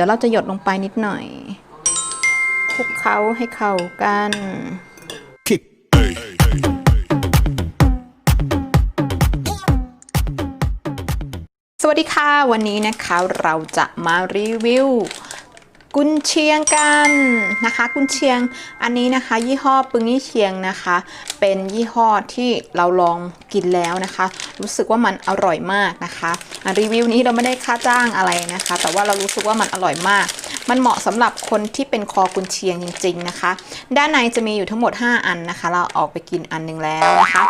ดี๋ยวเราจะหยดลงไปนิดหน่อยคลุกเคล้าให้เข้ากันสวัสดีค่ะ วันนี้นะคะเราจะมารีวิว กุนเชียงกันนะคะ กุนเชียงอันนี้นะคะ ยี่ห้อปึงยี่เชียงนะคะ เป็นยี่ห้อที่เราลองกินแล้วนะคะ รู้สึกว่ามันอร่อยมากนะคะรีวิวนี้เราไม่ได้ค่าจ้างอะไรนะคะ แต่ว่าเรารู้สึกว่ามันอร่อยมาก มันเหมาะสำหรับคนที่เป็นคอกุนเชียงจริง ๆนะคะ ด้านในจะมีอยู่ทั้งหมด 5 อันนะคะ เราออกไปกินอันหนึงแล้วนะคะ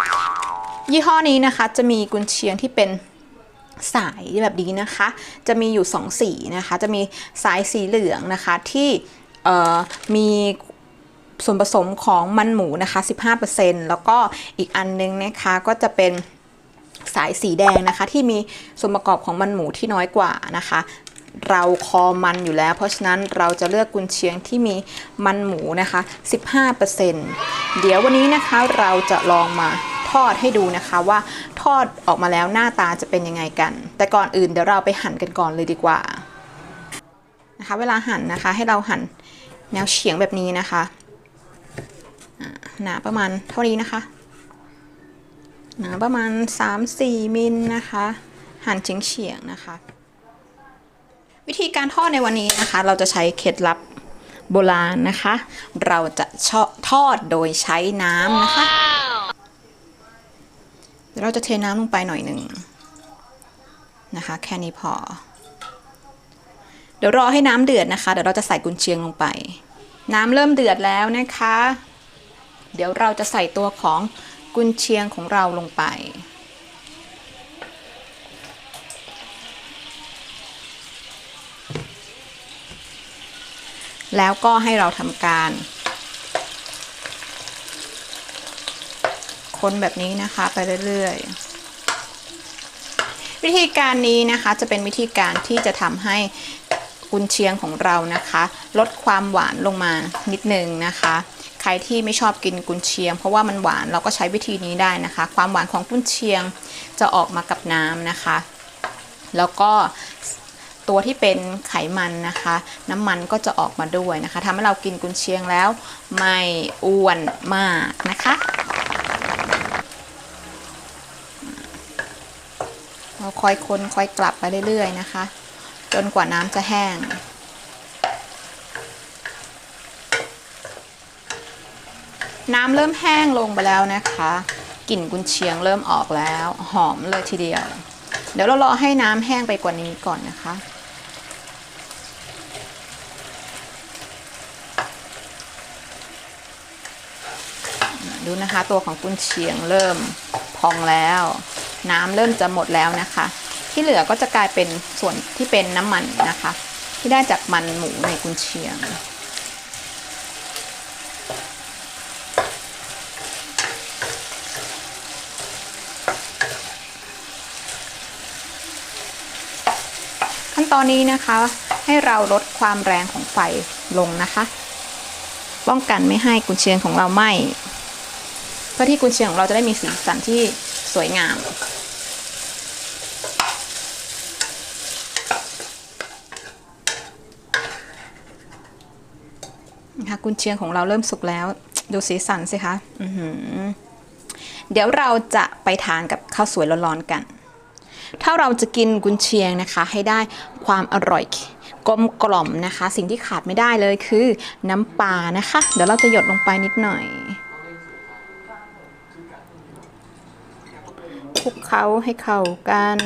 ยี่ห้อนี้นะคะจะมีกุนเชียงที่เป็น สายแบบนี้นะคะ จะมีอยู่ 2 สีนะคะ จะมีสายสีเหลืองนะคะที่มีส่วนผสมของมันหมูนะคะ 15%แล้วก็อีกอันนึงนะคะก็จะเป็นสายสีแดงนะคะ ที่มีส่วนประกอบของมันหมูที่น้อยกว่านะคะ เราคอมันอยู่แล้ว เพราะฉะนั้นเราจะเลือกกุนเชียงที่มีมันหมูนะคะ 15%เดี๋ยววันนี้นะคะเราจะลองมา ทอดให้ดูนะคะว่าทอดออกมาแล้วหน้าตาจะเป็นยังไงกัน แต่ก่อนอื่นเดี๋ยวเราไปหั่นกันก่อนเลยดีกว่านะคะเวลาหั่นนะคะให้เราหั่นแนวเฉียงแบบนี้นะคะหนาประมาณเท่านี้นะคะหนาประมาณ 3-4 มิลนะคะ หั่นเฉียงเฉียงๆนะคะ วิธีการทอดในวันนี้นะคะ เราจะใช้เคล็ดลับโบราณนะคะ เราจะทอดโดยใช้น้ำนะคะ เดี๋ยวเราจะเทน้ำลงไปหน่อยหนึ่งนะคะ แค่นี้พอ เดี๋ยวรอให้น้ำเดือดนะคะ เดี๋ยวเราจะใส่กุนเชียงลงไป น้ำเริ่มเดือดแล้วนะคะ เดี๋ยวเราจะใส่ตัวของกุนเชียงของเราลงไปแล้วก็ให้เราทำการ คนแบบนี้นะคะไปเรื่อยๆ วิธีการนี้นะคะจะเป็นวิธีการที่จะทำให้กุนเชียงของเรานะคะ ลดความหวานลงมานิดนึงนะคะ ใครที่ไม่ชอบกินกุนเชียง เพราะว่ามันหวานเราก็ใช้วิธีนี้ได้นะคะ ความหวานของกุนเชียงจะออกมากับน้ำนะคะ แล้วก็ตัวที่เป็นไขมันนะคะ น้ำมันก็จะออกมาด้วยนะคะทำให้เรากินกุนเชียงแล้วไม่อ้วนมากนะคะ เรา คอยคนคอยกลับไปเรื่อยๆนะคะ จนกว่าน้ำจะแห้ง น้ำเริ่มแห้งลงไปแล้วนะคะกลิ่นกุนเชียงเริ่มออกแล้ว หอมเลยทีเดียว เดี๋ยวเรารอให้น้ำแห้งไปกว่านี้ก่อนนะคะดูนะคะตัวของกุนเชียงเริ่มพองแล้ว น้ำเริ่มจะหมดแล้วนะคะ ที่เหลือก็จะกลายเป็นส่วนที่เป็นน้ำมันนะคะ ที่ได้จากมันหมูในกุนเชียงขั้นตอนนี้นะคะให้เราลดความแรงของไฟลงนะคะ ป้องกันไม่ให้กุนเชียงของเราไหม้เพื่อที่กุนเชียงของเราจะได้มีสีสันที่ สวยงาม นะคะกุนเชียงของเราเริ่มสุกแล้ว ดูสีสันสิคะเดี๋ยวเราจะไปทานกับข้าวสวยร้อนๆกัน ถ้าเราจะกินกุนเชียงนะคะ ให้ได้ความอร่อยกลมกล่อมนะคะ สิ่งที่ขาดไม่ได้เลยคือน้ำปลานะคะ เดี๋ยวเราจะหยดลงไปนิดหน่อยค ลุกเคล้าให้เข้ากัน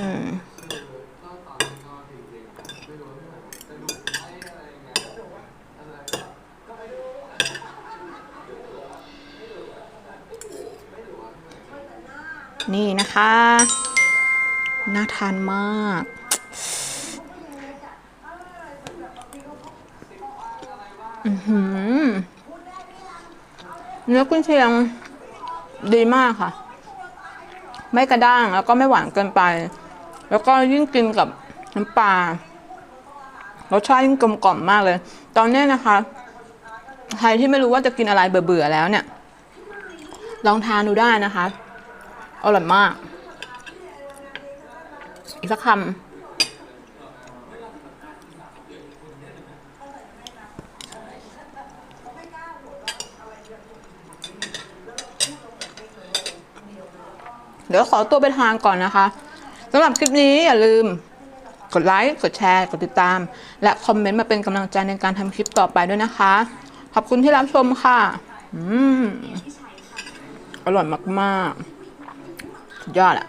นี่นะคะ น่าทานมากอือหือเนื้อกุ้นเชียงดีมากค่ะ ไม่กระด้างแล้วก็ไม่หวานเกินไป แล้วก็ยิ่งกินกับน้ำปลารสชาติยิ่งกลมกล่อมมากเลย ตอนนี้นะคะ ใครที่ไม่รู้ว่าจะกินอะไรเบื่อๆแล้วเนี่ย ลองทานดูได้นะคะอร่อยมาก อีกสักคำ เดี๋ยวขอตัวไปทานก่อนนะคะสำหรับคลิปนี้อย่าลืมกดไลค์ กดแชร์ กดติดตาม และคอมเมนต์มาเป็นกำลังใจในการทำคลิปต่อไปด้วยนะคะ ขอบคุณที่รับชมค่ะ อืม อร่อยมากๆ สุดยอดอะ